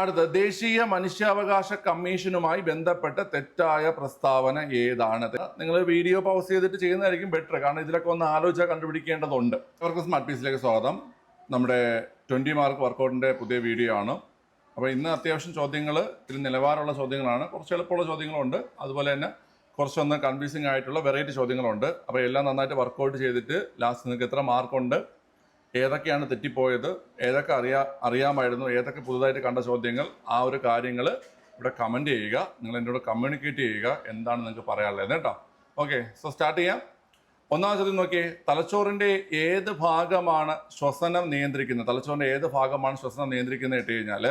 അടുത്ത ദേശീയ മനുഷ്യാവകാശ കമ്മീഷനുമായി ബന്ധപ്പെട്ട തെറ്റായ പ്രസ്താവന ഏതാണ്? നിങ്ങൾ വീഡിയോ പൗസ് ചെയ്തിട്ട് ചെയ്യുന്നതായിരിക്കും ബെറ്റർ കാരണം ഇതിലൊക്കെ ഒന്ന് ആലോചിച്ചാൽ കണ്ടുപിടിക്കേണ്ടതുണ്ട്. അവർക്ക് സ്മാർട്ട് പീസിലേക്ക് സ്വാഗതം. നമ്മുടെ ട്വന്റി മാർക്ക് വർക്കൗട്ടിന്റെ പുതിയ വീഡിയോ ആണ്. അപ്പോൾ ഇന്ന് അത്യാവശ്യം ചോദ്യങ്ങൾ ഇതിൽ നിലവാരമുള്ള ചോദ്യങ്ങളാണ്. കുറച്ച് എളുപ്പമുള്ള ചോദ്യങ്ങളുണ്ട്. അതുപോലെ തന്നെ കുറച്ചൊന്ന് കൺഫ്യൂസിങ് ആയിട്ടുള്ള വെറൈറ്റി ചോദ്യങ്ങളുണ്ട്. അപ്പോൾ എല്ലാം നന്നായിട്ട് വർക്കൗട്ട് ചെയ്തിട്ട് ലാസ്റ്റ് നിങ്ങൾക്ക് എത്ര മാർക്കുണ്ട് ഏതൊക്കെയാണ് തെറ്റിപ്പോയത് ഏതൊക്കെ അറിയാ അറിയാമായിരുന്നു ഏതൊക്കെ പുതുതായിട്ട് കണ്ട ചോദ്യങ്ങൾ ആ ഒരു കാര്യങ്ങൾ ഇവിടെ കമന്റ് ചെയ്യുക നിങ്ങൾ എന്നോട് കമ്മ്യൂണിക്കേറ്റ് ചെയ്യുക എന്താണ് നിങ്ങൾക്ക് പറയാനുള്ളത് കേട്ടോ. ഓക്കെ സോ സ്റ്റാർട്ട് ചെയ്യാം. ഒന്നാം ചോദ്യം നോക്കിയേ തലച്ചോറിന്റെ ഏത് ഭാഗമാണ് ശ്വസനം നിയന്ത്രിക്കുന്നത്? തലച്ചോറിന്റെ ഏത് ഭാഗമാണ് ശ്വസനം നിയന്ത്രിക്കുന്നത് ഇട്ട് കഴിഞ്ഞാൽ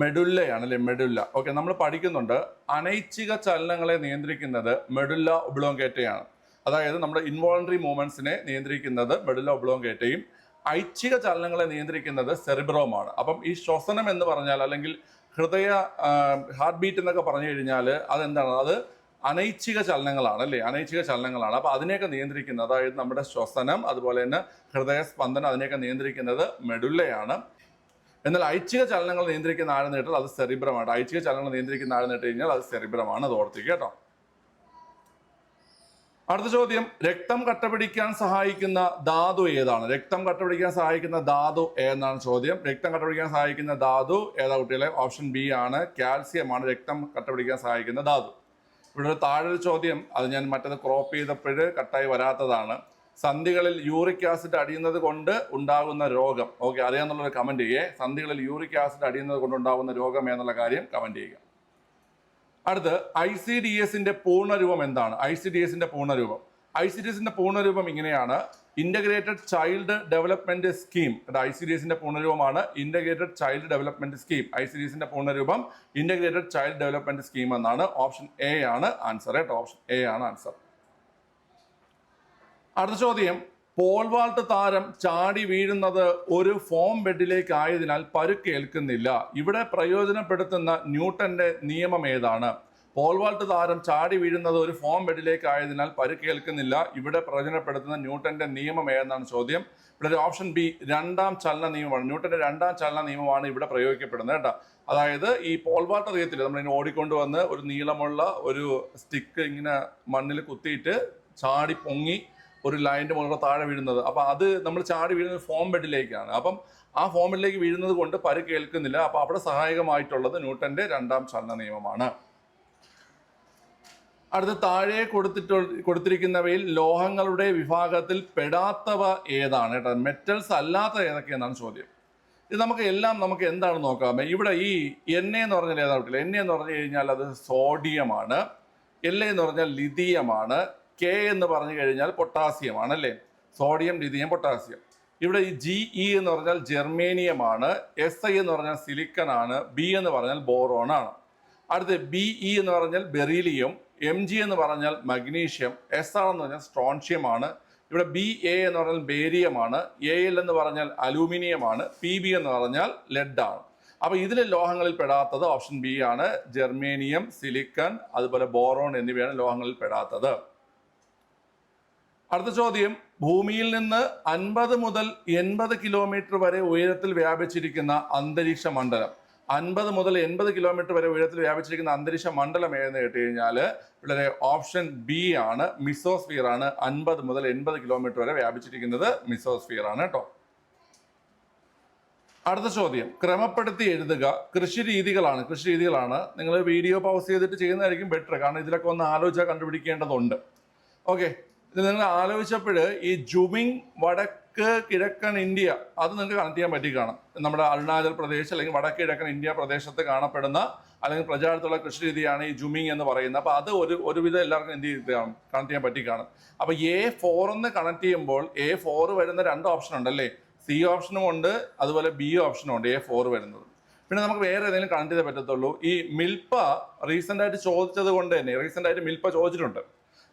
മെഡുല്ലയാണ് അല്ലെ? മെഡുല്ല. ഓക്കെ നമ്മൾ പഠിക്കുന്നുണ്ട് അനൈച്ഛിക ചലനങ്ങളെ നിയന്ത്രിക്കുന്നത് മെഡുല്ല ഒബ്ലോങ്കേറ്റയാണ്. അതായത് നമ്മുടെ ഇൻവോളണ്ടറി മൂവ്മെന്റ്സിനെ നിയന്ത്രിക്കുന്നത് മെഡുല്ല ഒബ്ലോങ്കേറ്റയും ഐച്ഛിക ചലനങ്ങളെ നിയന്ത്രിക്കുന്നത് സെറിബ്രോമാണ്. അപ്പം ഈ ശ്വസനം എന്ന് പറഞ്ഞാൽ അല്ലെങ്കിൽ ഹൃദയ ഹാർട്ട് ബീറ്റ് എന്നൊക്കെ പറഞ്ഞു കഴിഞ്ഞാൽ അതെന്താണ്? അത് അനൈച്ഛിക ചലനങ്ങളാണ് അല്ലേ? അനൈച്ഛിക ചലനങ്ങളാണ്. അപ്പോൾ അതിനെയൊക്കെ നിയന്ത്രിക്കുന്നത് അതായത് നമ്മുടെ ശ്വസനം അതുപോലെ തന്നെ ഹൃദയ സ്പന്ദനം അതിനെയൊക്കെ നിയന്ത്രിക്കുന്നത് മെഡുല്ലയാണ് എന്നാൽ ഐച്ഛിക ചലനങ്ങൾ നിയന്ത്രിക്കുന്ന കേട്ടാൽ അത് സെറിബ്രമാണ്. ഐച്ഛിക ചലനങ്ങൾ നിയന്ത്രിക്കുന്ന ആഴ്ന്നിട്ട് കഴിഞ്ഞാൽ അത് സെറിബ്രമാണ്. അത് ഓർത്തിക്കുക കേട്ടോ. അടുത്ത ചോദ്യം രക്തം കട്ടപിടിക്കാൻ സഹായിക്കുന്ന ധാതു ഏതാണ്? രക്തം കട്ടപിടിക്കാൻ സഹായിക്കുന്ന ധാതു ഏതാണ് ചോദ്യം. രക്തം കട്ടപിടിക്കാൻ സഹായിക്കുന്ന ധാതു ഏതാ കുട്ടികളെ? ഓപ്ഷൻ ബി ആണ്. കാൽസ്യം ആണ് രക്തം കട്ടപിടിക്കാൻ സഹായിക്കുന്ന ധാതു. ഇവിടെ ഒരു താഴെ ഒരു ചോദ്യം. അത് ഞാൻ മറ്റത് ക്രോപ്പ് ചെയ്തപ്പോൾ കട്ടായി വരാത്തതാണ്. സന്ധികളിൽ യൂറിക് ആസിഡ് അടിയുന്നത് കൊണ്ട് ഉണ്ടാകുന്ന രോഗം. ഓക്കെ അറിയാന്നുള്ളൊരു കമന്റ് ചെയ്യേ. സന്ധികളിൽ യൂറിക് ആസിഡ് അടിയുന്നത് കൊണ്ട് ഉണ്ടാകുന്ന രോഗം എന്നുള്ള കാര്യം കമന്റ് ചെയ്യുക. അടുത്ത് ഐ സി ഡി എസിന്റെ പൂർണരൂപം എന്താണ്? ഐ സി ഡി എസിന്റെ പൂർണരൂപം. ഐ സി ഡി എസിന്റെ പൂർണരൂപം ഇങ്ങനെയാണ്. Integrated child development scheme I C D എസിന്റെ പൂർണരൂപമാണ് integrated child development scheme I C D എസിന്റെ പൂർണരൂപം ഇന്റഗ്രേറ്റഡ് ചൈൽഡ് ഡെവലപ്മെന്റ് സ്കീം എന്നാണ് ഓപ്ഷൻ എ ആണ് ആൻസർ കേട്ടോ. ഓപ്ഷൻ എ ആണ് ആൻസർ. അടുത്ത ചോദ്യം. പോൾവാൾട്ട് താരം ചാടി വീഴുന്നത് ഒരു ഫോം ബെഡിലേക്ക് ആയതിനാൽ പരുക്കേൽക്കുന്നില്ല. ഇവിടെ പ്രയോജനപ്പെടുത്തുന്ന ന്യൂട്ടന്റെ നിയമം ഏതാണ്? പോൾ വാൾട്ട് താരം ചാടി വീഴുന്നത് ഒരു ഫോം ബെഡിലേക്ക് ആയതിനാൽ പരുക്കേൽക്കുന്നില്ല ഇവിടെ പ്രയോജനപ്പെടുത്തുന്ന ന്യൂട്ടന്റെ നിയമം ഏതെന്നാണ് ചോദ്യം. ഇവിടെ ഒരു ഓപ്ഷൻ ബി രണ്ടാം ചലന നിയമമാണ്. ന്യൂട്ടന്റെ രണ്ടാം ചലന നിയമമാണ് ഇവിടെ പ്രയോഗിക്കപ്പെടുന്നത് കേട്ടോ. അതായത് ഈ പോൾ നമ്മൾ അറിയത്തില്ല? നമ്മളിങ്ങനെ ഓടിക്കൊണ്ടുവന്ന് ഒരു നീളമുള്ള ഒരു സ്റ്റിക്ക് ഇങ്ങനെ മണ്ണിൽ കുത്തിയിട്ട് ചാടി പൊങ്ങി ഒരു ലൈന്റെ മുകളിൽ താഴെ വീഴുന്നത്. അപ്പം അത് നമ്മൾ ചാടി വീഴുന്നത് ഫോം ബെഡിലേക്കാണ്. അപ്പം ആ ഫോം ബെഡിലേക്ക് വീഴുന്നത് കൊണ്ട് പരുക്കേൽക്കുന്നില്ല അപ്പം അവിടെ സഹായകമായിട്ടുള്ളത് ന്യൂട്ടന്റെ രണ്ടാം ചലന നിയമമാണ്. അടുത്ത താഴെ കൊടുത്തിട്ട് കൊടുത്തിരിക്കുന്നവയിൽ ലോഹങ്ങളുടെ വിഭാഗത്തിൽ പെടാത്തവ ഏതാണ് കേട്ടോ? മെറ്റൽസ് അല്ലാത്ത ഏതൊക്കെയെന്നാണ് ചോദ്യം. ഇത് നമുക്ക് എല്ലാം നമുക്ക് എന്താണ് നോക്കാം? ഇവിടെ ഈ എൻ എന്ന് പറഞ്ഞാൽ ഏതാ കിട്ടില്ല? എൻ എന്ന് പറഞ്ഞു കഴിഞ്ഞാൽ അത് സോഡിയമാണ് എൽ എന്ന് പറഞ്ഞാൽ ലിതിയമാണ് കെ എന്ന് പറഞ്ഞു കഴിഞ്ഞാൽ പൊട്ടാസ്യമാണ് അല്ലേ? സോഡിയം ലിതിയം പൊട്ടാസ്യം ഇവിടെ ഈ ജി ഇ എന്ന് പറഞ്ഞാൽ ജെർമേനിയമാണ് എസ് ഐ എന്ന് പറഞ്ഞാൽ സിലിക്കൺ ആണ്. ബി എന്ന് പറഞ്ഞാൽ ബോറോൺ ആണ്. അടുത്ത് ബി ഇ എന്ന് പറഞ്ഞാൽ ബെറീലിയം എം ജി എന്ന് പറഞ്ഞാൽ മഗ്നീഷ്യം എസ് എന്ന് പറഞ്ഞാൽ സ്ട്രോൺഷ്യമാണ് ഇവിടെ ബി എ എന്ന് പറഞ്ഞാൽ ബേരിയമാണ്. എ എൽ എന്ന് പറഞ്ഞാൽ അലൂമിനിയമാണ്. പി ബി എന്ന് പറഞ്ഞാൽ ലെഡാണ് ആണ്. അപ്പൊ ഇതിലെ ലോഹങ്ങളിൽ പെടാത്തത് ഓപ്ഷൻ ബി ആണ്. ജെർമേനിയം സിലിക്കൺ അതുപോലെ ബോറോൺ എന്നിവയാണ് ലോഹങ്ങളിൽ പെടാത്തത്. അടുത്ത ചോദ്യം. ഭൂമിയിൽ നിന്ന് അൻപത് മുതൽ എൺപത് കിലോമീറ്റർ വരെ ഉയരത്തിൽ വ്യാപിച്ചിരിക്കുന്ന അന്തരീക്ഷ മണ്ഡലം. അൻപത് മുതൽ എൺപത് കിലോമീറ്റർ വരെ ഉയരത്തിൽ വ്യാപിച്ചിരിക്കുന്ന അന്തരീക്ഷ മണ്ഡലം ഏതെന്ന് കേട്ട് കഴിഞ്ഞാൽ വളരെ ഓപ്ഷൻ ബി ആണ് മിസോസ്ഫിയർ ആണ്. അൻപത് മുതൽ എൺപത് കിലോമീറ്റർ വരെ വ്യാപിച്ചിരിക്കുന്നത് മിസോസ്ഫിയർ ആണ് കേട്ടോ അടുത്ത ചോദ്യം. ക്രമപ്പെടുത്തി എഴുതുക. കൃഷി രീതികളാണ്. കൃഷി രീതികളാണ്. നിങ്ങൾ വീഡിയോ പൗസ് ചെയ്തിട്ട് ചെയ്യുന്നതായിരിക്കും ബെറ്റർ കാരണം ഇതിലൊക്കെ ഒന്ന് ആലോചിച്ചാൽ കണ്ടുപിടിക്കേണ്ടതുണ്ട്. ഓക്കെ ഇത് നിങ്ങൾ ആലോചിച്ചപ്പോൾ ഈ ജുമിങ് വടക്ക് കിഴക്കൻ ഇന്ത്യ. അത് നിങ്ങൾക്ക് കണക്ട് ചെയ്യാൻ പറ്റി കാണാം. നമ്മുടെ അരുണാചൽ പ്രദേശ് അല്ലെങ്കിൽ വടക്ക് കിഴക്കൻ ഇന്ത്യ പ്രദേശത്ത് കാണപ്പെടുന്ന അല്ലെങ്കിൽ പ്രചാരത്തുള്ള കൃഷി രീതിയാണ് ഈ ജുമിങ് എന്ന് പറയുന്നത്. അപ്പോൾ അത് ഒരു ഒരുവിധം എല്ലാവർക്കും എന്ത് ചെയ്തിട്ടാണ് കാണും കണക്ട് ചെയ്യാൻ പറ്റി കാണും. അപ്പോൾ എ ഫോർ എന്ന് കണക്ട് ചെയ്യുമ്പോൾ എ ഫോർ വരുന്ന രണ്ട് ഓപ്ഷൻ ഉണ്ടല്ലേ സി ഓപ്ഷനും ഉണ്ട് അതുപോലെ ബി ഓപ്ഷനും ഉണ്ട് എ ഫോർ വരുന്നത്. പിന്നെ നമുക്ക് വേറെ ഏതെങ്കിലും കണക്ട് ചെയ്തേ പറ്റത്തുള്ളൂ. ഈ മിൽപ്പ റീസെന്റായിട്ട് ചോദിച്ചത് കൊണ്ട് തന്നെ റീസെന്റായിട്ട് മിൽപ്പ ചോദിച്ചിട്ടുണ്ട്.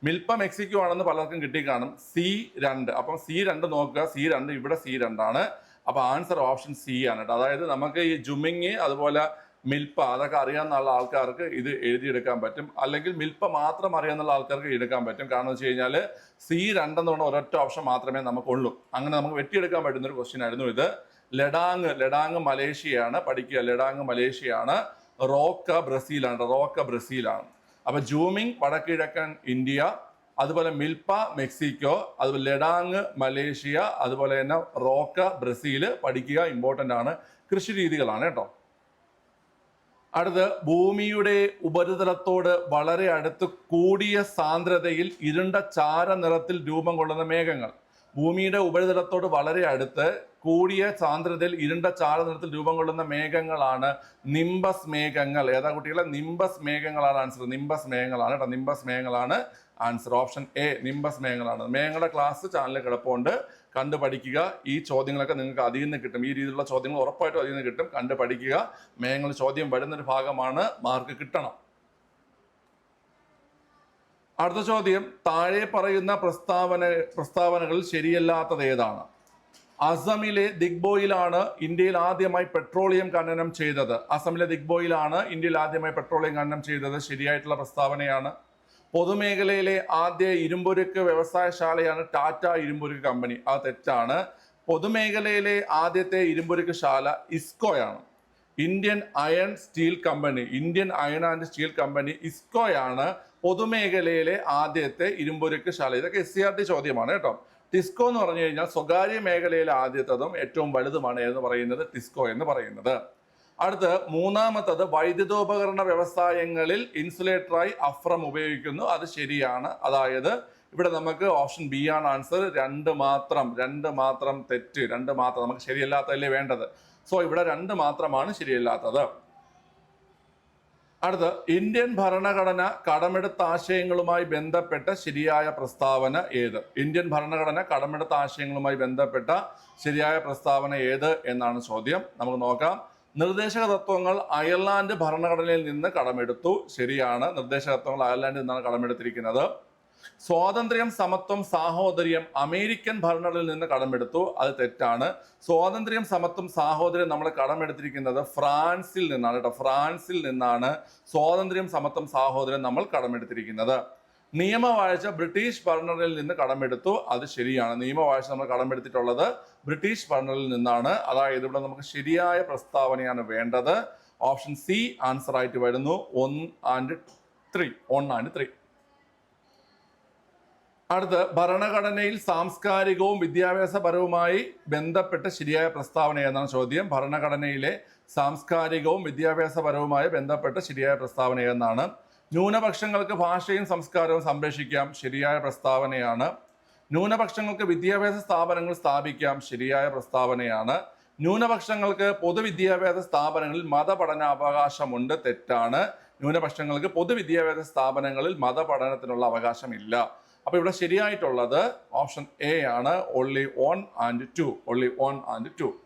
മിൽപ്പ മെക്സിക്കോ ആണെന്ന് പലർക്കും കിട്ടി കാണും സി രണ്ട്. അപ്പം സി രണ്ട് നോക്കുക. സി രണ്ട് ഇവിടെ സി രണ്ടാണ്. അപ്പൊ ആൻസർ ഓപ്ഷൻ സി ആണ് കേട്ടോ. അതായത് നമുക്ക് ഈ ജുമിങ് അതുപോലെ മിൽപ്പ അതൊക്കെ അറിയാമെന്നുള്ള ആൾക്കാർക്ക് ഇത് എഴുതിയെടുക്കാൻ പറ്റും. അല്ലെങ്കിൽ മിൽപ്പ മാത്രം അറിയാമെന്നുള്ള ആൾക്കാർക്ക് എടുക്കാൻ പറ്റും. കാരണം വെച്ച് കഴിഞ്ഞാൽ സി രണ്ടെന്ന് പറഞ്ഞ ഒരൊറ്റ ഓപ്ഷൻ മാത്രമേ നമുക്കുള്ളൂ. അങ്ങനെ നമുക്ക് വെട്ടിയെടുക്കാൻ പറ്റുന്ന ഒരു ക്വസ്റ്റ്യൻ ആയിരുന്നു ഇത്. ലഡാങ് ലഡാങ് മലേഷ്യയാണ് പഠിക്കുക. ലഡാങ് മലേഷ്യയാണ്. റോക്ക ബ്രസീലാണ് റോക്ക ബ്രസീലാണ്. അപ്പൊ ജൂമിങ് വടക്കിഴക്കൻ ഇന്ത്യ അതുപോലെ മിൽപ മെക്സിക്കോ അതുപോലെ ലഡാങ് മലേഷ്യ അതുപോലെ തന്നെ റോക്ക ബ്രസീൽ പഠിക്കുക ഇമ്പോർട്ടന്റ് ആണ്. കൃഷി രീതികളാണ് കേട്ടോ. അടുത്ത് ഭൂമിയുടെ ഉപരിതലത്തോട് വളരെ അടുത്ത് കൂടിയ സാന്ദ്രതയിൽ ഇരുണ്ട ചാര നിറത്തിൽ രൂപം കൊള്ളുന്ന മേഘങ്ങൾ. ഭൂമിയുടെ ഉപരിതലത്തോട് വളരെ അടുത്ത് കൂടിയ സാന്ദ്രതയിൽ ഇരുണ്ട ചാരനിറത്തിൽ രൂപം കൊള്ളുന്ന മേഘങ്ങളാണ് നിംബസ് മേഘങ്ങൾ. ഏതാ കുട്ടികളെ? നിംബസ് മേഘങ്ങളാണ് ആൻസർ നിംബസ് മേഘങ്ങളാണ് കേട്ടോ. നിംബസ് മേഘങ്ങളാണ് ആൻസർ ഓപ്ഷൻ എ നിംബസ് മേഘങ്ങളാണ്. മേഘങ്ങളുടെ ക്ലാസ് ചാനലിൽ കിടപ്പുണ്ട്. കണ്ടു പഠിക്കുക. ഈ ചോദ്യങ്ങളൊക്കെ നിങ്ങൾക്ക് അതിൽ നിന്ന് കിട്ടും. ഈ രീതിയിലുള്ള ചോദ്യങ്ങൾ ഉറപ്പായിട്ടും അതിൽ നിന്ന് കിട്ടും. കണ്ടു പഠിക്കുക. മേഘങ്ങൾ ചോദ്യം വരുന്നൊരു ഭാഗമാണ്. മാർക്ക് കിട്ടണം. അടുത്ത ചോദ്യം താഴെ പറയുന്ന പ്രസ്താവന പ്രസ്താവനകൾ ശരിയല്ലാത്തത് ഏതാണ്? അസമിലെ ദിഗ്ബോയിലാണ് ഇന്ത്യയിൽ ആദ്യമായി പെട്രോളിയം ഖനനം ചെയ്തത്. അസമിലെ ദിഗ്ബോയിലാണ് ഇന്ത്യയിൽ ആദ്യമായി പെട്രോളിയം ഖനനം ചെയ്തത്. ശരിയായിട്ടുള്ള പ്രസ്താവനയാണ്. പൊതുമേഖലയിലെ ആദ്യ ഇരുമ്പുരുക്ക് വ്യവസായശാലയാണ് ടാറ്റ ഇരുമ്പുരുക്ക് കമ്പനി. അത് തെറ്റാണ്. പൊതുമേഖലയിലെ ആദ്യത്തെ ഇരുമ്പുരുക്ക് ശാല ഇസ്കോയാണ്. Indian iron steel company Indian iron and steel company ഇസ്കോയാണ് പൊതുമേഖലയിലെ ആദ്യത്തെ ഇരുമ്പുരുക്ക് ശാല ഇതൊക്കെ എസ് സി ആർ ടി ചോദ്യമാണ് കേട്ടോ. ടിസ്കോ എന്ന് പറഞ്ഞു കഴിഞ്ഞാൽ സ്വകാര്യ മേഖലയിലെ ആദ്യത്തതും ഏറ്റവും വലുതുമാണ് എന്ന് പറയുന്നത് ടിസ്കോ എന്ന് പറയുന്നത്. അടുത്ത് മൂന്നാമത്തത് വൈദ്യുതോപകരണ വ്യവസായങ്ങളിൽ ഇൻസുലേറ്ററായി അഫ്രം ഉപയോഗിക്കുന്നു. അത് ശരിയാണ്. അതായത് ഇവിടെ നമുക്ക് ഓപ്ഷൻ ബി ആണ് ആൻസർ. രണ്ട് മാത്രം രണ്ട് മാത്രം തെറ്റ് രണ്ട് മാത്രം. നമുക്ക് ശരിയല്ലാത്തതല്ലേ വേണ്ടത്. സോ ഇവിടെ രണ്ട് മാത്രമാണ് ശരിയല്ലാത്തത്. അടുത്ത ഇന്ത്യൻ ഭരണഘടന കടമെടുത്ത ആശയങ്ങളുമായി ബന്ധപ്പെട്ട ശരിയായ പ്രസ്താവന ഏത്? ഇന്ത്യൻ ഭരണഘടന കടമെടുത്ത ആശയങ്ങളുമായി ബന്ധപ്പെട്ട ശരിയായ പ്രസ്താവന ഏത് എന്നാണ് ചോദ്യം. നമുക്ക് നോക്കാം. നിർദ്ദേശക തത്വങ്ങൾ അയർലാൻഡ് ഭരണഘടനയിൽ നിന്ന് കടമെടുത്തു. ശരിയാണ്. നിർദ്ദേശക തത്വങ്ങൾ അയർലാൻഡിൽ നിന്നാണ് കടമെടുത്തിരിക്കുന്നത്. സ്വാതന്ത്ര്യം സമത്വം സാഹോദര്യം അമേരിക്കൻ ഭരണഘടനയിൽ നിന്ന് കടമെടുത്തു. അത് തെറ്റാണ്. സ്വാതന്ത്ര്യം സമത്വം സാഹോദര്യം നമ്മൾ കടമെടുത്തിരിക്കുന്നത് ഫ്രാൻസിൽ നിന്നാണ് കേട്ടോ. ഫ്രാൻസിൽ നിന്നാണ് സ്വാതന്ത്ര്യം സമത്വം സാഹോദര്യം നമ്മൾ കടമെടുത്തിരിക്കുന്നത്. നിയമവാഴ്ച ബ്രിട്ടീഷ് ഭരണറിൽ നിന്ന് കടമെടുത്തു. അത് ശരിയാണ്. നിയമവാഴ്ച നമ്മൾ കടമെടുത്തിട്ടുള്ളത് ബ്രിട്ടീഷ് ഭരണറിൽ നിന്നാണ്. അതായത് ഇവിടെ നമുക്ക് ശരിയായ പ്രസ്താവനയാണ് വേണ്ടത്. ഓപ്ഷൻ സി ആൻസർ ആയിട്ട് വരുന്നു. One and three one and three അടുത്ത് ഭരണഘടനയിൽ സാംസ്കാരികവും വിദ്യാഭ്യാസപരവുമായി ബന്ധപ്പെട്ട ശരിയായ പ്രസ്താവന ഏതാണ് ചോദ്യം? ഭരണഘടനയിലെ സാംസ്കാരികവും വിദ്യാഭ്യാസപരവുമായി ബന്ധപ്പെട്ട ശരിയായ പ്രസ്താവന ഏതാണ് ന്യൂനപക്ഷങ്ങൾക്ക് ഭാഷയും സംസ്കാരവും സംരക്ഷിക്കാം ശരിയായ പ്രസ്താവനയാണ്. ന്യൂനപക്ഷങ്ങൾക്ക് വിദ്യാഭ്യാസ സ്ഥാപനങ്ങൾ സ്ഥാപിക്കാം ശരിയായ പ്രസ്താവനയാണ്. ന്യൂനപക്ഷങ്ങൾക്ക് പൊതുവിദ്യാഭ്യാസ സ്ഥാപനങ്ങളിൽ മതപഠന അവകാശമുണ്ട് തെറ്റാണ്. ന്യൂനപക്ഷങ്ങൾക്ക് പൊതുവിദ്യാഭ്യാസ സ്ഥാപനങ്ങളിൽ മതപഠനത്തിനുള്ള അവകാശമില്ല. അപ്പൊ ഇവിടെ ശരിയായിട്ടുള്ളത് ഓപ്ഷൻ എ ആണ്. Only one and two only one and two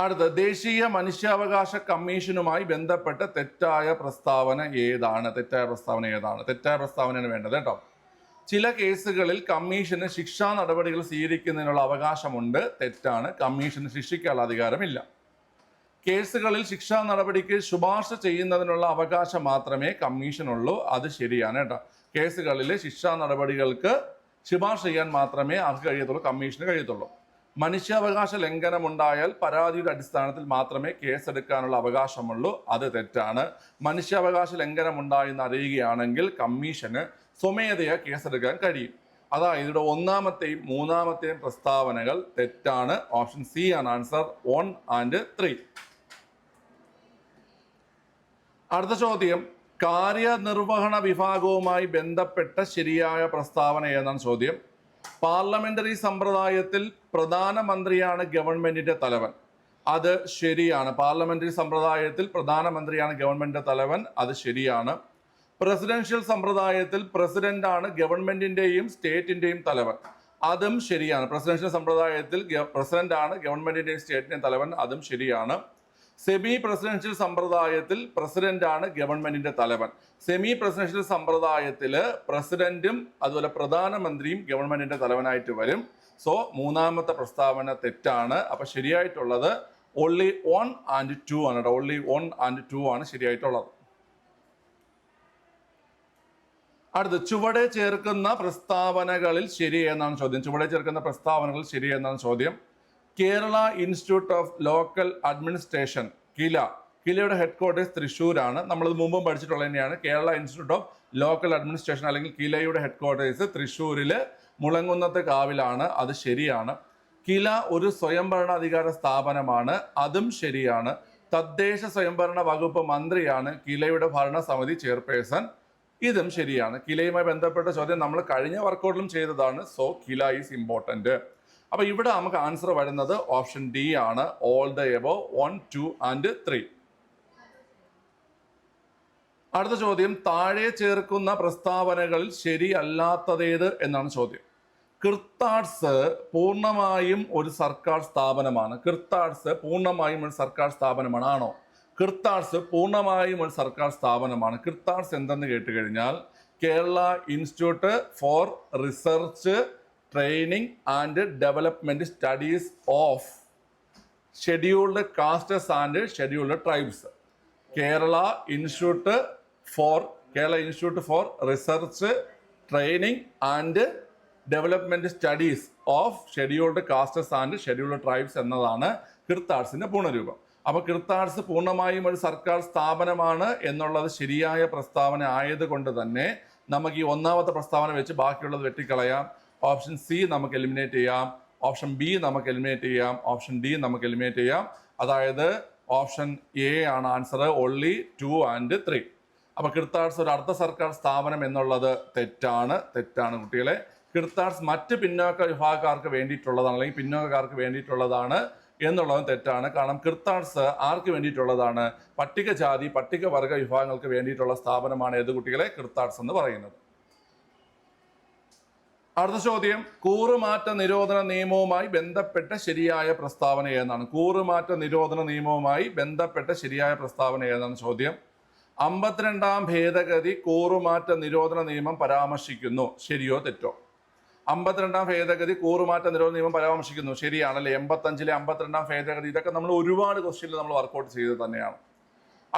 അടുത്ത ദേശീയ മനുഷ്യാവകാശ കമ്മീഷനുമായി ബന്ധപ്പെട്ട തെറ്റായ പ്രസ്താവന ഏതാണ്? തെറ്റായ പ്രസ്താവന ഏതാണ്? തെറ്റായ പ്രസ്താവനയാണ് വേണ്ടത് കേട്ടോ. ചില കേസുകളിൽ കമ്മീഷന് ശിക്ഷാ നടപടികൾ സ്വീകരിക്കുന്നതിനുള്ള അവകാശമുണ്ട്. തെറ്റാണ്. കമ്മീഷന് ശിക്ഷിക്കാനുള്ള അധികാരമില്ല. കേസുകളിൽ ശിക്ഷാ നടപടിക്ക് ശുപാർശ ചെയ്യുന്നതിനുള്ള അവകാശം മാത്രമേ കമ്മീഷനുള്ളൂ. അത് ശരിയാണ് കേട്ടോ. കേസുകളിൽ ശിക്ഷാ നടപടികൾക്ക് ശുപാർശ ചെയ്യാൻ മാത്രമേ അവർക്ക് കഴിയത്തുള്ളൂ കമ്മീഷന് കഴിയത്തുള്ളൂ. മനുഷ്യാവകാശ ലംഘനം ഉണ്ടായാൽ പരാതിയുടെ അടിസ്ഥാനത്തിൽ മാത്രമേ കേസെടുക്കാനുള്ള അവകാശമുള്ളൂ. അത് തെറ്റാണ്. മനുഷ്യാവകാശ ലംഘനം ഉണ്ടായെന്ന് അറിയുകയാണെങ്കിൽ കമ്മീഷന് സ്വമേധയാ കേസെടുക്കാൻ കഴിയും. അതായത് ഇവിടെ ഒന്നാമത്തെയും മൂന്നാമത്തെയും പ്രസ്താവനകൾ തെറ്റാണ്. ഓപ്ഷൻ സി ആണ് ആൻസർ വൺ ആൻഡ് ത്രീ. അടുത്ത ചോദ്യം. കാര്യനിർവഹണ വിഭാഗവുമായി ബന്ധപ്പെട്ട ശരിയായ പ്രസ്താവന ഏതാണ് ചോദ്യം. പാർലമെന്ററി സമ്പ്രദായത്തിൽ പ്രധാനമന്ത്രിയാണ് ഗവൺമെന്റിന്റെ തലവൻ. അത് ശരിയാണ്. പാർലമെന്ററി സമ്പ്രദായത്തിൽ പ്രധാനമന്ത്രിയാണ് ഗവൺമെന്റിന്റെ തലവൻ. അത് ശരിയാണ്. പ്രസിഡൻഷ്യൽ സമ്പ്രദായത്തിൽ പ്രസിഡന്റാണ് ഗവൺമെന്റിന്റെയും സ്റ്റേറ്റിന്റെയും തലവൻ. അതും ശരിയാണ്. പ്രസിഡൻഷ്യൽ സമ്പ്രദായത്തിൽ പ്രസിഡന്റ് ആണ് ഗവൺമെന്റിന്റെയും സ്റ്റേറ്റിന്റെയും തലവൻ. അതും ശരിയാണ്. സെമി പ്രസിഡൻഷ്യൽ സമ്പ്രദായത്തിൽ പ്രസിഡന്റാണ് ഗവൺമെന്റിന്റെ തലവൻ. സെമി പ്രസിഡൻഷ്യൽ സമ്പ്രദായത്തിൽ പ്രസിഡന്റും അതുപോലെ പ്രധാനമന്ത്രിയും ഗവൺമെന്റിന്റെ തലവനായിട്ട് വരും. സോ മൂന്നാമത്തെ പ്രസ്താവന തെറ്റാണ്. അപ്പൊ ശരിയായിട്ടുള്ളത് ഓൺലി വൺ ആൻഡ് ടു ആണ് കേട്ടോ ഓൺലി വൺ ആൻഡ് ടു ആണ് ശരിയായിട്ടുള്ളത്. അടുത്ത് ചുവടെ ചേർക്കുന്ന പ്രസ്താവനകളിൽ ശരി എന്നാണ് ചോദ്യം. ചുവടെ ചേർക്കുന്ന പ്രസ്താവനകൾ ശരി എന്നാണ് ചോദ്യം. Kerala institute of local administration KILA. കിലയുടെ headquarters തൃശ്ശൂരാണ്. നമ്മൾ മുമ്പും പഠിച്ചിട്ടുള്ളത് തന്നെയാണ്. Kerala institute of local administration അല്ലെങ്കിൽ കിലയുടെ ഹെഡ് ക്വാർട്ടേഴ്സ് തൃശ്ശൂരിൽ മുളങ്ങുന്നത്ത് കാവിലാണ്. അത് ശരിയാണ്. കില ഒരു സ്വയംഭരണാധികാര സ്ഥാപനമാണ്. അതും ശരിയാണ്. തദ്ദേശ സ്വയംഭരണ വകുപ്പ് മന്ത്രിയാണ് കിലയുടെ ഭരണസമിതി ചെയർപേഴ്സൺ. ഇതും ശരിയാണ്. കിലയുമായി ബന്ധപ്പെട്ട ചോദ്യം നമ്മൾ കഴിഞ്ഞ വർക്കൗട്ടിലും ചെയ്തതാണ്. സോ കില ഈസ് ഇമ്പോർട്ടന്റ് അപ്പൊ ഇവിടെ നമുക്ക് ആൻസർ വരുന്നത് ഓപ്ഷൻ ഡി ആണ്. All the above one two and three അടുത്ത ചോദ്യം താഴെ ചേർക്കുന്ന പ്രസ്താവനകളിൽ ശരിയല്ലാത്തതേത് എന്നാണ് ചോദ്യം. കിർത്താഡ്സ് പൂർണമായും ഒരു സർക്കാർ സ്ഥാപനമാണ്. കിർത്താഡ്സ് പൂർണമായും ഒരു സർക്കാർ സ്ഥാപനമാണ്. ആണോ? കിർത്താഡ്സ് പൂർണമായും ഒരു സർക്കാർ സ്ഥാപനമാണ്. കിർത്താഡ്സ് എന്തെന്ന് കേട്ടുകഴിഞ്ഞാൽ Kerala institute for research training and development studies of scheduled castes and scheduled tribes Kerala institute for Kerala institute for research training and development studies of scheduled castes and scheduled tribes എന്നതാണ് കിർത്താഡ്സിന്റെ പൂർണരൂപം. അപ്പോൾ കിർത്താഡ്സ് പൂർണമായും ഒരു സർക്കാർ സ്ഥാപനമാണ് എന്നുള്ളത് ശരിയായ പ്രസ്താവന ആയതുകൊണ്ട് തന്നെ നമുക്ക് ഈ ഒന്നാമത്തെ പ്രസ്താവന വെച്ച് ബാക്കിയുള്ളത് വെട്ടിക്കളയാം. ഓപ്ഷൻ സി നമുക്ക് എലിമിനേറ്റ് ചെയ്യാം. ഓപ്ഷൻ ബി നമുക്ക് എലിമിനേറ്റ് ചെയ്യാം. ഓപ്ഷൻ ഡി നമുക്ക് എലിമിനേറ്റ് ചെയ്യാം. അതായത് ഓപ്ഷൻ എ ആണ് answer only two and three അപ്പോൾ കിർത്താഡ്സ് ഒരു അർദ്ധ സർക്കാർ സ്ഥാപനം എന്നുള്ളത് തെറ്റാണ്. തെറ്റാണ് കുട്ടികളെ. കിർത്താഡ്സ് മറ്റ് പിന്നോക്ക വിഭാഗക്കാർക്ക് വേണ്ടിയിട്ടുള്ളതാണ് അല്ലെങ്കിൽ പിന്നോക്കക്കാർക്ക് വേണ്ടിയിട്ടുള്ളതാണ് എന്നുള്ളതും തെറ്റാണ്. കാരണം കിർത്താഡ്സ് ആർക്ക് വേണ്ടിയിട്ടുള്ളതാണ്? പട്ടികജാതി പട്ടികവർഗ വിഭാഗങ്ങൾക്ക് വേണ്ടിയിട്ടുള്ള സ്ഥാപനമാണ് ഏത് കുട്ടികളെ? കിർത്താഡ്സ് എന്ന് പറയുന്നത്. അടുത്ത ചോദ്യം കൂറുമാറ്റ നിരോധന നിയമവുമായി ബന്ധപ്പെട്ട ശരിയായ പ്രസ്താവന ഏതാണ്? കൂറുമാറ്റ നിരോധന നിയമവുമായി ബന്ധപ്പെട്ട ശരിയായ പ്രസ്താവന ഏതാണ് ചോദ്യം? അമ്പത്തിരണ്ടാം ഭേദഗതി കൂറുമാറ്റ നിരോധന നിയമം പരാമർശിക്കുന്നു. ശരിയോ തെറ്റോ? അമ്പത്തിരണ്ടാം ഭേദഗതി കൂറുമാറ്റ നിരോധന നിയമം പരാമർശിക്കുന്നു. ശരിയാണല്ലേ? എൺപത്തഞ്ചിലെ അമ്പത്തിരണ്ടാം ഭേദഗതി. ഇതൊക്കെ നമ്മൾ ഒരുപാട് ക്വസ്റ്റ്യനിൽ നമ്മൾ വർക്കൗട്ട് ചെയ്തത് തന്നെയാണ്.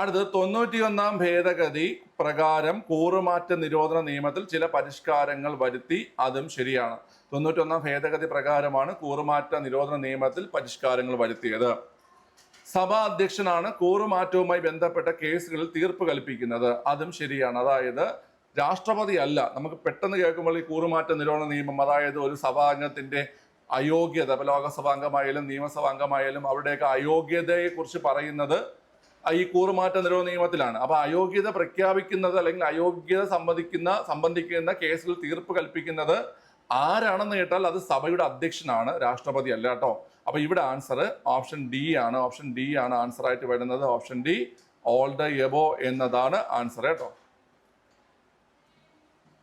അടുത്തത് തൊണ്ണൂറ്റിയൊന്നാം ഭേദഗതി പ്രകാരം കൂറുമാറ്റ നിരോധന നിയമത്തിൽ ചില പരിഷ്കാരങ്ങൾ വരുത്തി അതും ശരിയാണ്. തൊണ്ണൂറ്റിയൊന്നാം ഭേദഗതി പ്രകാരമാണ് കൂറുമാറ്റ നിരോധന നിയമത്തിൽ പരിഷ്കാരങ്ങൾ വരുത്തിയത്. സഭാ അധ്യക്ഷനാണ് കൂറുമാറ്റവുമായി ബന്ധപ്പെട്ട കേസുകളിൽ തീർപ്പ് കൽപ്പിക്കുന്നത്. അതും ശരിയാണ്. അതായത് രാഷ്ട്രപതി അല്ല നമുക്ക് പെട്ടെന്ന് കേൾക്കുമ്പോൾ ഈ കൂറുമാറ്റ നിരോധന നിയമം അതായത് ഒരു സഭാംഗത്തിന്റെ അയോഗ്യത ലോകസഭാംഗമായാലും നിയമസഭാംഗമായാലും അംഗമായാലും നിയമസഭാ അംഗമായാലും അവരുടെയൊക്കെ അയോഗ്യതയെ കുറിച്ച് പറയുന്നത് ഈ കൂറുമാറ്റ നിരോധന നിയമത്തിലാണ് അപ്പൊ അയോഗ്യത പ്രഖ്യാപിക്കുന്നത് അല്ലെങ്കിൽ അയോഗ്യത സംബന്ധിക്കുന്ന സംബന്ധിക്കുന്ന കേസുകൾ തീർപ്പ് കൽപ്പിക്കുന്നത് ആരാണെന്ന് കേട്ടാൽ അത് സഭയുടെ അധ്യക്ഷനാണ് രാഷ്ട്രപതി അല്ല കേട്ടോ. അപ്പൊ ഇവിടെ ആൻസർ ഓപ്ഷൻ ഡി ആണ്. ഓപ്ഷൻ ഡി ആണ് ആൻസർ ആയിട്ട് വരുന്നത്. Option D all the above എന്നതാണ് ആൻസർ കേട്ടോ.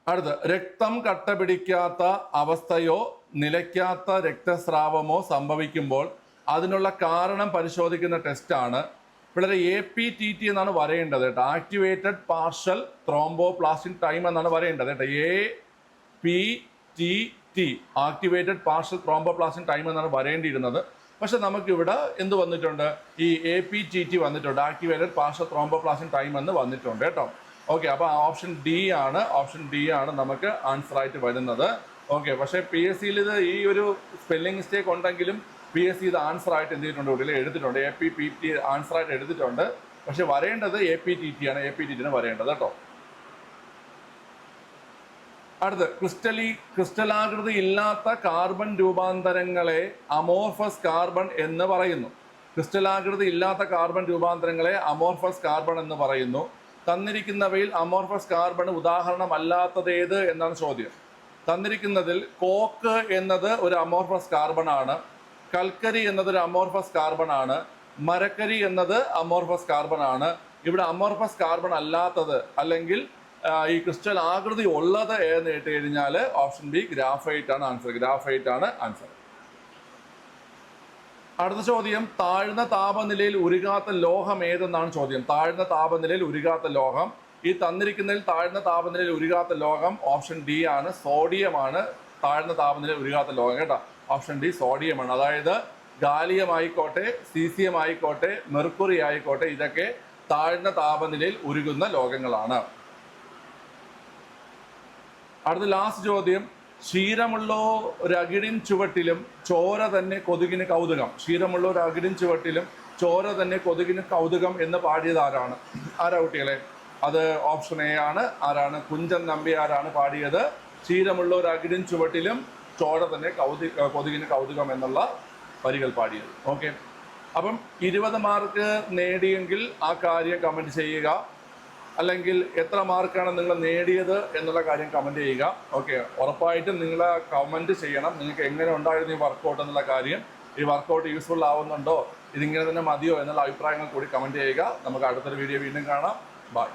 അടുത്ത് രക്തം കട്ട പിടിക്കാത്ത അവസ്ഥയോ നിലയ്ക്കാത്ത രക്തസ്രാവമോ സംഭവിക്കുമ്പോൾ അതിനുള്ള കാരണം പരിശോധിക്കുന്ന ടെസ്റ്റാണ് പിള്ളേരെ എ പി ടി ടി എന്നാണ് വരേണ്ടത് കേട്ടോ. ആക്ടിവേറ്റഡ് പാർഷ്യൽ ത്രോംബോപ്ലാസ്റ്റിക് ടൈം എന്നാണ് വരേണ്ടത് കേട്ടോ. A P T T activated partial thromboplastic time എന്നാണ് വരേണ്ടിയിരുന്നത്. പക്ഷെ നമുക്കിവിടെ എന്ത് വന്നിട്ടുണ്ട്? ഈ എ പി ടി ടി വന്നിട്ടുണ്ട്. ആക്ടിവേറ്റഡ് പാർഷ്യൽ ത്രോംബോപ്ലാസ്റ്റിക് ടൈം എന്ന് വന്നിട്ടുണ്ട് കേട്ടോ. ഓക്കെ അപ്പോൾ ഓപ്ഷൻ ഡി ആണ്. ഓപ്ഷൻ ഡി ആണ് നമുക്ക് ആൻസർ ആയിട്ട് വരുന്നത്. ഓക്കെ പക്ഷേ പി എസ് സിയിൽ ഇത് ഈ ഒരു സ്പെല്ലിംഗ് മിസ്റ്റേക്ക് ഉണ്ടെങ്കിലും പി എസ് സി ഇത് ആൻസർ ആയിട്ട് എന്ത് ചെയ്തിട്ടുണ്ട് ഇവിടെ എഴുതിയിട്ടുണ്ട്. A P P T answer ആയിട്ട് എടുത്തിട്ടുണ്ട് പക്ഷെ വരേണ്ടത് എ പി ടി ടി ആണ്. എ പി ടി ടിന് വരേണ്ടത് കേട്ടോ. അടുത്ത് ക്രിസ്റ്റലി ക്രിസ്റ്റലാകൃതി ഇല്ലാത്ത കാർബൺ രൂപാന്തരങ്ങളെ അമോർഫസ് കാർബൺ എന്ന് പറയുന്നു. ക്രിസ്റ്റലാകൃതി ഇല്ലാത്ത കാർബൺ രൂപാന്തരങ്ങളെ അമോർഫസ് കാർബൺ എന്ന് പറയുന്നു. തന്നിരിക്കുന്നവയിൽ അമോർഫസ് കാർബൺ ഉദാഹരണമല്ലാത്തതേത് എന്നാണ് ചോദ്യം. തന്നിരിക്കുന്നതിൽ കോക്ക് എന്നത് ഒരു അമോർഫസ് കാർബൺ ആണ് കൽക്കരി എന്നത് ഒരു അമോർഫസ് കാർബൺ ആണ്. മരക്കരി എന്നത് അമോർഫസ് കാർബൺ ആണ്. ഇവിടെ അമോർഫസ് കാർബൺ അല്ലാത്തത് അല്ലെങ്കിൽ ഈ ക്രിസ്റ്റൽ ആകൃതി ഉള്ളത് ഏതെന്ന് കേട്ട് കഴിഞ്ഞാൽ ഓപ്ഷൻ ബി ഗ്രാഫൈറ്റ് ആണ് ആൻസർ ഗ്രാഫൈറ്റ് ആണ് ആൻസർ അടുത്ത ചോദ്യം താഴ്ന്ന താപനിലയിൽ ഉരുകാത്ത ലോഹം ഏതെന്നാണ് ചോദ്യം. താഴ്ന്ന താപനിലയിൽ ഉരുകാത്ത ലോഹം. ഈ തന്നിരിക്കുന്നതിൽ താഴ്ന്ന താപനിലയിൽ ഉരുകാത്ത ലോഹം ഓപ്ഷൻ ഡി ആണ്. സോഡിയം ആണ്. താഴ്ന്ന താപനിലയിൽ ഉരുകാത്ത ലോഹം. കേട്ടോ? ഓപ്ഷൻ ഡി സോഡിയമാണ്. അതായത് ഗാലിയം ആയിക്കോട്ടെ സീസിയം ആയിക്കോട്ടെ മെർക്കുറി ആയിക്കോട്ടെ ഇതൊക്കെ താഴ്ന്ന താപനിലയിൽ ഉരുകുന്ന ലോകങ്ങളാണ്. അടുത്ത ലാസ്റ്റ് ചോദ്യം. ക്ഷീരമുള്ളോ രകിടിൻ ചുവട്ടിലും ചോര തന്നെ കൊതുകിന് കൗതുകം. ക്ഷീരമുള്ളോ രകിടിൻ ചുവട്ടിലും ചോര തന്നെ കൊതുകിന് കൗതുകം എന്ന് പാടിയത് ആരാണ്? ആരാ കുട്ടികളെ? അത് ഓപ്ഷൻ എ ആണ്. ആരാണ്? കുഞ്ചൻ നമ്പ്യാരാണ് പാടിയത്. ക്ഷീരമുള്ളോ രകിടിൻ ചുവട്ടിലും ചോര തന്നെ കൗതി കൊതുകിന് കൗതുകം എന്നുള്ള വരികൾ പാടിയത്. ഓക്കെ അപ്പം ഇരുപത് മാർക്ക് നേടിയെങ്കിൽ ആ കാര്യം കമന്റ് ചെയ്യുക. അല്ലെങ്കിൽ എത്ര മാർക്കാണ് നിങ്ങൾ നേടിയത് എന്നുള്ള കാര്യം കമന്റ് ചെയ്യുക. ഓക്കെ ഉറപ്പായിട്ടും നിങ്ങൾ കമന്റ് ചെയ്യണം. നിങ്ങൾക്ക് എങ്ങനെ ഉണ്ടായിരുന്നു ഈ വർക്കൗട്ട് എന്നുള്ള കാര്യം. ഈ വർക്കൗട്ട് യൂസ്ഫുൾ ആവുന്നുണ്ടോ? ഇതിങ്ങനെ തന്നെ മതിയോ എന്നുള്ള അഭിപ്രായങ്ങൾ കൂടി കമന്റ് ചെയ്യുക. നമുക്ക് അടുത്തൊരു വീഡിയോ വീണ്ടും കാണാം. ബൈ